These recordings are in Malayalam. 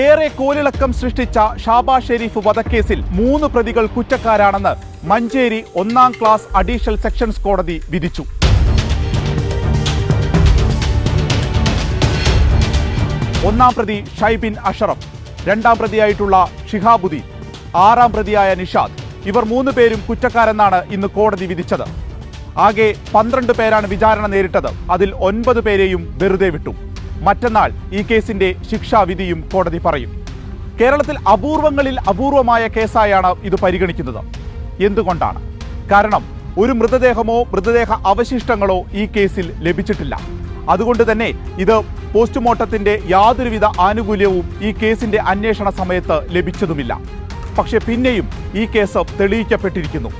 ഏറെ കോലിളക്കം സൃഷ്ടിച്ച ഷാബാ ഷെരീഫ് വധക്കേസിൽ മൂന്ന് പ്രതികൾ കുറ്റക്കാരാണെന്ന് മഞ്ചേരി ഒന്നാം ക്ലാസ് അഡീഷണൽ സെക്ഷൻസ് കോടതി വിധിച്ചു. ഒന്നാം പ്രതി ഷൈബിൻ അഷറഫ് രണ്ടാം പ്രതിയായിട്ടുള്ള ഷിഹാബുദ്ദീൻ ആറാം പ്രതിയായ നിഷാദ് ഇവർ മൂന്ന് പേരും കുറ്റക്കാരെന്നാണ് ഇന്ന് കോടതി വിധിച്ചത്. ആകെ പന്ത്രണ്ട് പേരാണ് വിചാരണ നേരിട്ടത്. അതിൽ ഒൻപത് പേരെയും വെറുതെ വിട്ടു. മറ്റന്നാൾ ഈ കേസിന്റെ ശിക്ഷാവിധിയും കോടതി പറയും. കേരളത്തിൽ അപൂർവങ്ങളിൽ അപൂർവമായ കേസായാണ് ഇത് പരിഗണിക്കുന്നത്. എന്തുകൊണ്ടാണ്? കാരണം ഒരു മൃതദേഹമോ മൃതദേഹ അവശിഷ്ടങ്ങളോ ഈ കേസിൽ ലഭിച്ചിട്ടില്ല. അതുകൊണ്ട് തന്നെ ഇത് പോസ്റ്റ്മോർട്ടത്തിന്റെ യാതൊരുവിധ ആനുകൂല്യവും ഈ കേസിന്റെ അന്വേഷണ സമയത്ത് ലഭിച്ചതുമില്ല. പക്ഷെ പിന്നെയും ഈ കേസ് തെളിയിക്കപ്പെട്ടിരിക്കുന്നു.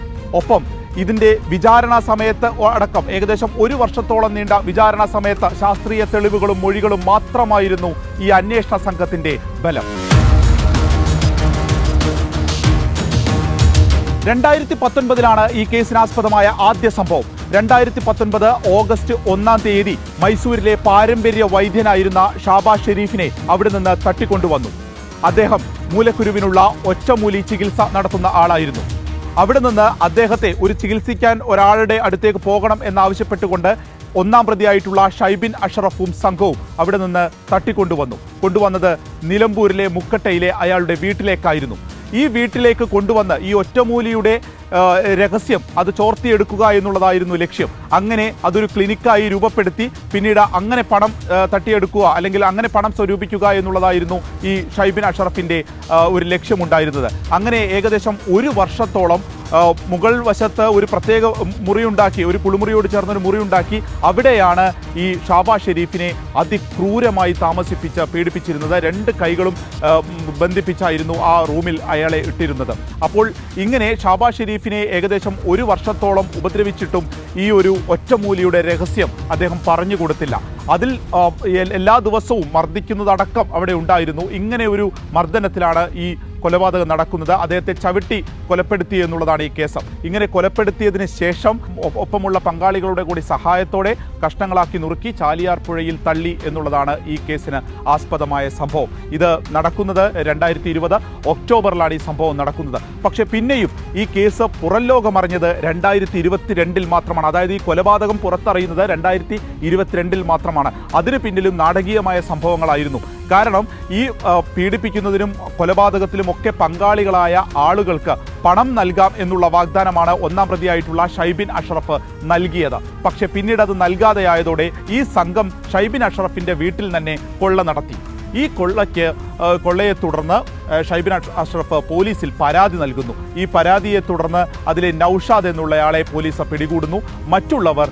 ഒപ്പം ഇതിന്റെ വിചാരണ സമയത്ത് അടക്കം ഏകദേശം ഒരു വർഷത്തോളം നീണ്ട വിചാരണ സമയത്ത് ശാസ്ത്രീയ തെളിവുകളും മൊഴികളും മാത്രമായിരുന്നു ഈ അന്വേഷണ സംഘത്തിന്റെ ബലം. രണ്ടായിരത്തി പത്തൊൻപതിലാണ് ഈ കേസിനാസ്പദമായ ആദ്യ സംഭവം. രണ്ടായിരത്തി പത്തൊൻപത് ഓഗസ്റ്റ് ഒന്നാം തീയതി മൈസൂരിലെ പാരമ്പര്യ വൈദ്യനായിരുന്ന ഷാബാ ഷെരീഫിനെ അവിടെ നിന്ന് തട്ടിക്കൊണ്ടുവന്നു. അദ്ദേഹം മൂലക്കുരുവിനുള്ള ഒറ്റമൂലി ചികിത്സ നടത്തുന്ന ആളായിരുന്നു. അവിടെ നിന്ന് അദ്ദേഹത്തെ ഒരു ചികിത്സിക്കാൻ ഒരാളുടെ അടുത്തേക്ക് പോകണം എന്നാവശ്യപ്പെട്ടുകൊണ്ട് ഒന്നാം പ്രതിയായിട്ടുള്ള ഷൈബിൻ അഷറഫും സംഘവും അവിടെ നിന്ന് തട്ടിക്കൊണ്ടുവന്നു. കൊണ്ടുവന്നത് നിലമ്പൂരിലെ മുക്കട്ടയിലെ അയാളുടെ വീട്ടിലേക്കായിരുന്നു. ഈ വീട്ടിലേക്ക് കൊണ്ടുവന്ന് ഈ ഒറ്റമൂലിയുടെ രഹസ്യം അത് ചോർത്തിയെടുക്കുക എന്നുള്ളതായിരുന്നു ലക്ഷ്യം. അങ്ങനെ അതൊരു ക്ലിനിക്കായി രൂപപ്പെടുത്തി പിന്നീട് അങ്ങനെ പണം തട്ടിയെടുക്കുക അല്ലെങ്കിൽ അങ്ങനെ പണം സ്വരൂപിക്കുക എന്നുള്ളതായിരുന്നു ഈ ഷൈബിൻ അഷറഫിന്റെ ഒരു ലക്ഷ്യമുണ്ടായിരുന്നത്. അങ്ങനെ ഏകദേശം ഒരു വർഷത്തോളം മുകൾ വശത്ത് ഒരു പ്രത്യേക മുറിയുണ്ടാക്കി ഒരു കുളിമുറിയോട് ചേർന്നൊരു മുറിയുണ്ടാക്കി അവിടെയാണ് ഈ ഷാബാ ഷെരീഫിനെ അതിക്രൂരമായി താമസിപ്പിച്ച് പീഡിപ്പിച്ചിരുന്നത്. രണ്ട് കൈകളും ബന്ധിപ്പിച്ചായിരുന്നു ആ റൂമിൽ അയാളെ ഇട്ടിരുന്നത്. അപ്പോൾ ഇങ്ങനെ ഷാബാ ഷെരീഫിനെ ഏകദേശം ഒരു വർഷത്തോളം ഉപദ്രവിച്ചിട്ടും ഈ ഒരു ഒറ്റമൂലിയുടെ രഹസ്യം അദ്ദേഹം പറഞ്ഞു കൊടുത്തില്ല. അതിൽ എല്ലാ ദിവസവും മർദ്ദിക്കുന്നതടക്കം അവിടെ ഉണ്ടായിരുന്നു. ഇങ്ങനെ ഒരു മർദ്ദനത്തിലാണ് ഈ കൊലപാതകം നടക്കുന്നത് അദ്ദേഹത്തെ ചവിട്ടി കൊലപ്പെടുത്തി എന്നുള്ളതാണ് ഈ കേസ്. ഇങ്ങനെ കൊലപ്പെടുത്തിയതിന് ശേഷം ഒപ്പമുള്ള പങ്കാളികളുടെ കൂടി സഹായത്തോടെ കഷ്ണങ്ങളാക്കി നുറുക്കി ചാലിയാർ പുഴയിൽ തള്ളി എന്നുള്ളതാണ് ഈ കേസിന് ആസ്പദമായ സംഭവം. ഇത് നടക്കുന്നത് രണ്ടായിരത്തി ഇരുപത് ഒക്ടോബറിലാണ് ഈ സംഭവം നടക്കുന്നത്. പക്ഷേ പിന്നെയും ഈ കേസ് പുറംലോകമറിഞ്ഞത് രണ്ടായിരത്തി ഇരുപത്തിരണ്ടിൽ മാത്രമാണ്. അതായത് ഈ കൊലപാതകം പുറത്തറിയുന്നത് രണ്ടായിരത്തി ഇരുപത്തിരണ്ടിൽ മാത്രമാണ്. അതിന് പിന്നിലും നാടകീയമായ സംഭവങ്ങളായിരുന്നു. കാരണം ഈ പീഡിപ്പിക്കുന്നതിനും കൊലപാതകത്തിലും ഒക്കെ പങ്കാളികളായ ആളുകൾക്ക് പണം നൽകാം എന്നുള്ള വാഗ്ദാനമാണ് ഒന്നാം പ്രതിയായിട്ടുള്ള ഷൈബിൻ അഷ്റഫ് നൽകിയത്. പക്ഷേ പിന്നീട് അത് നൽകാതെയായതോടെ ഈ സംഘം ഷൈബിൻ അഷ്റഫിന്റെ വീട്ടിൽ തന്നെ കൊള്ള നടത്തി. ഈ കൊള്ളയ്ക്ക് കൊള്ളയെ തുടർന്ന് ഷൈബിൻ അഷ്റഫ് പോലീസിൽ പരാതി നൽകുന്നു. ഈ പരാതിയെ തുടർന്ന് അതിലെ നൌഷാദ് എന്നുള്ളയാളെ പോലീസ് പിടികൂടുന്നു. മറ്റുള്ളവർ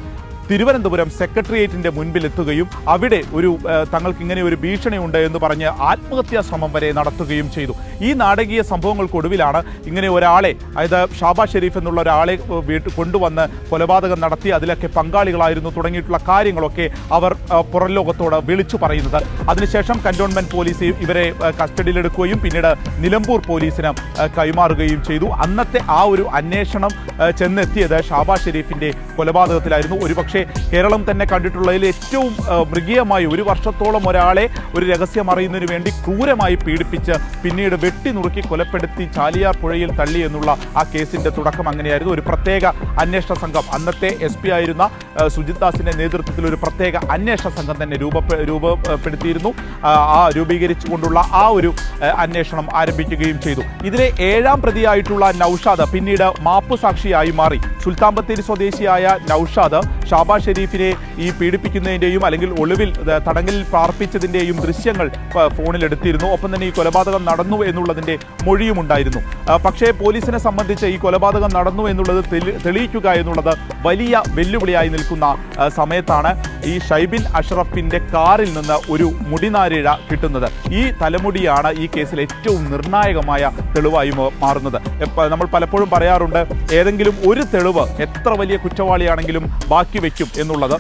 തിരുവനന്തപുരം സെക്രട്ടേറിയറ്റിന്റെ മുൻപിൽ എത്തുകയും അവിടെ ഒരു തങ്ങൾക്ക് ഇങ്ങനെ ഒരു ഭീഷണിയുണ്ട് എന്ന് പറഞ്ഞ് ആത്മഹത്യാ ശ്രമം വരെ നടത്തുകയും ചെയ്തു. ഈ നാടകീയ സംഭവങ്ങൾക്കൊടുവിലാണ് ഇങ്ങനെ ഒരാളെ അതായത് ഷാബാ ഷെരീഫ് എന്നുള്ള ഒരാളെ വീട്ടിൽ കൊണ്ടുവന്ന് കൊലപാതകം നടത്തി അതിലൊക്കെ പങ്കാളികളായിരുന്നു തുടങ്ങിയിട്ടുള്ള കാര്യങ്ങളൊക്കെ അവർ പുറം ലോകത്തോട് വിളിച്ചു പറയുന്നത്. അതിനുശേഷം കന്റോൺമെന്റ് പോലീസ് ഇവരെ കസ്റ്റഡിയിലെടുക്കുകയും പിന്നീട് നിലമ്പൂർ പോലീസിന് കൈമാറുകയും ചെയ്തു. അന്നത്തെ ആ ഒരു അന്വേഷണം ചെന്നെത്തിയത് ഷാബാ ഷെരീഫിന്റെ കൊലപാതകത്തിലായിരുന്നു. ഒരുപക്ഷെ കേരളം തന്നെ കണ്ടിട്ടുള്ളതിൽ ഏറ്റവും മൃഗീയമായി ഒരു വർഷത്തോളം ഒരാളെ ഒരു രഹസ്യം അറിയുന്നതിന് വേണ്ടി ക്രൂരമായി പീഡിപ്പിച്ച് പിന്നീട് വെട്ടി നുറുക്കി കൊലപ്പെടുത്തി ചാലിയാർ പുഴയിൽ തള്ളി എന്നുള്ള ആ കേസിന്റെ തുടക്കം അങ്ങനെയായിരുന്നു. ഒരു പ്രത്യേക അന്വേഷണ സംഘം. അന്നത്തെ എസ് പി ആയിരുന്ന സുജിത് ദാസിന്റെ നേതൃത്വത്തിൽ ഒരു പ്രത്യേക അന്വേഷണ സംഘം തന്നെ രൂപ രൂപപ്പെടുത്തിയിരുന്നു. ആ, രൂപീകരിച്ചു കൊണ്ടുള്ള ആ ഒരു അന്വേഷണം ആരംഭിക്കുകയും ചെയ്തു. ഇതിലെ ഏഴാം പ്രതിയായിട്ടുള്ള നൌഷാദ് പിന്നീട് മാപ്പു സാക്ഷിയായി മാറി. സുൽത്താൻ ബത്തേരി സ്വദേശിയായ നൌഷാദ് ഷാബാ ഷെരീഫിനെ ഈ പീഡിപ്പിക്കുന്നതിന്റെയും അല്ലെങ്കിൽ ഒളിവിൽ തടങ്കലിൽ പാർപ്പിച്ചതിന്റെയും ദൃശ്യങ്ങൾ ഫോണിലെടുത്തിരുന്നു ഒപ്പം തന്നെ ഈ കൊലപാതകം നടന്നു എന്നുള്ളതിന്റെ മൊഴിയും ഉണ്ടായിരുന്നു. പക്ഷേ പോലീസിനെ സംബന്ധിച്ച് ഈ കൊലപാതകം നടന്നു എന്നുള്ളത് തെളി- തെളിയിക്കുക എന്നുള്ളത് വലിയ വെല്ലുവിളിയായി നിൽക്കുന്ന സമയത്താണ് ഈ ഷൈബിൻ അഷ്റഫിന്റെ കാറിൽ നിന്ന് ഒരു മുടിനാരിഴ കിട്ടുന്നത്. ഈ തലമുടിയാണ് ഈ കേസിൽ ഏറ്റവും നിർണായകമായ തെളിവായി മാറുന്നത്. നമ്മൾ പലപ്പോഴും പറയാറുണ്ട് ഏതെങ്കിലും ഒരു തെളിവ് എത്ര വലിയ കുറ്റവാളിയാണെങ്കിലും ബാക്കി വെക്കുക തെളിയിക്കും എന്നുള്ളത്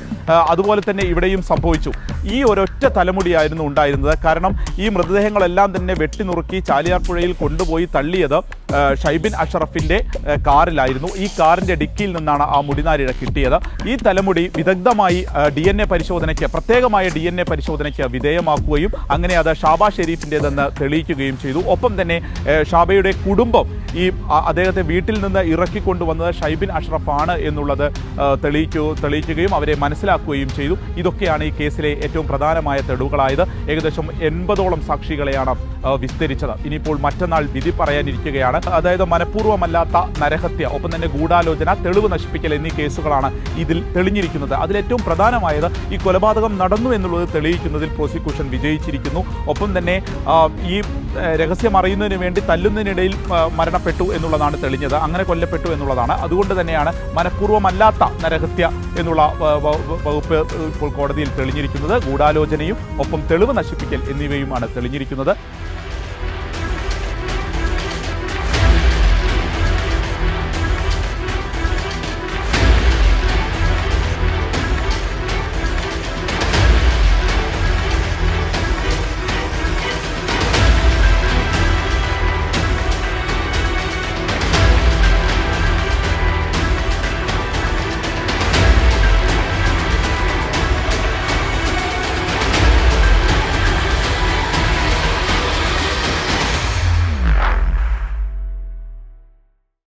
അതുപോലെ തന്നെ ഇവിടെയും സംഭവിച്ചു. ഈ ഒരൊറ്റ തലമുടിയായിരുന്നു ഉണ്ടായിരുന്നത്. കാരണം ഈ മൃതദേഹങ്ങളെല്ലാം തന്നെ വെട്ടിനുറുക്കി ചാലിയാർ പുഴയിൽ കൊണ്ടുപോയി തള്ളിയത് ഷൈബിൻ അഷറഫിന്റെ കാറിലായിരുന്നു. ഈ കാറിന്റെ ഡിക്കിയിൽ നിന്നാണ് ആ മുടിനാരിഴ കിട്ടിയത്. ഈ തലമുടി വിദഗ്ധമായി ഡി എൻ എ പരിശോധനയ്ക്ക് പ്രത്യേകമായ ഡി എൻ എ പരിശോധനയ്ക്ക് വിധേയമാക്കുകയും അങ്ങനെ അത് ഷാബ ഷെരീഫിന്റെതെന്ന് തെളിയിക്കുകയും ചെയ്തു. ഒപ്പം തന്നെ ഷാബയുടെ കുടുംബം ഈ അദ്ദേഹത്തെ വീട്ടിൽ നിന്ന് ഇറക്കിക്കൊണ്ടുവന്നത് ഷൈബിൻ അഷ്റഫ് ആണ് എന്നുള്ളത് ആ, തെളിയിക്കു തെളിയിക്കുകയും അവരെ മനസ്സിലാക്കുകയും ചെയ്തു. ഇതൊക്കെയാണ് ഈ കേസിലെ ഏറ്റവും പ്രധാനമായ തെളിവുകളായത്. ഏകദേശം എൺപതോളം സാക്ഷികളെയാണ് വിസ്തരിച്ചത്. ഇനിയിപ്പോൾ മറ്റന്നാൾ വിധി പറയാനിരിക്കുകയാണ്. അതായത് മനഃപൂർവമല്ലാത്ത നരഹത്യ ഒപ്പം തന്നെ ഗൂഢാലോചന തെളിവ് നശിപ്പിക്കൽ എന്നീ കേസുകളാണ് ഇതിൽ തെളിഞ്ഞിരിക്കുന്നത്. അതിലേറ്റവും പ്രധാനമായത് ഈ കൊലപാതകം നടന്നു എന്നുള്ളത് തെളിയിക്കുന്നതിൽ പ്രോസിക്യൂഷൻ വിജയിച്ചിരിക്കുന്നു. ഒപ്പം തന്നെ ഈ രഹസ്യം അറിയുന്നതിന് വേണ്ടി തല്ലുന്നതിനിടയിൽ മരണപ്പെട്ടു എന്നുള്ളതാണ് തെളിഞ്ഞത്. അങ്ങനെ കൊല്ലപ്പെട്ടു എന്നുള്ളതാണ്. അതുകൊണ്ട് തന്നെയാണ് മനഃപൂർവമല്ലാത്ത നരഹത്യ എന്നുള്ള വകുപ്പ് ഇപ്പോൾ കോടതിയിൽ തെളിഞ്ഞിരിക്കുന്നത്. ഗൂഢാലോചനയും ഒപ്പം തെളിവ് നശിപ്പിക്കൽ എന്നിവയുമാണ് തെളിഞ്ഞിരിക്കുന്നത്.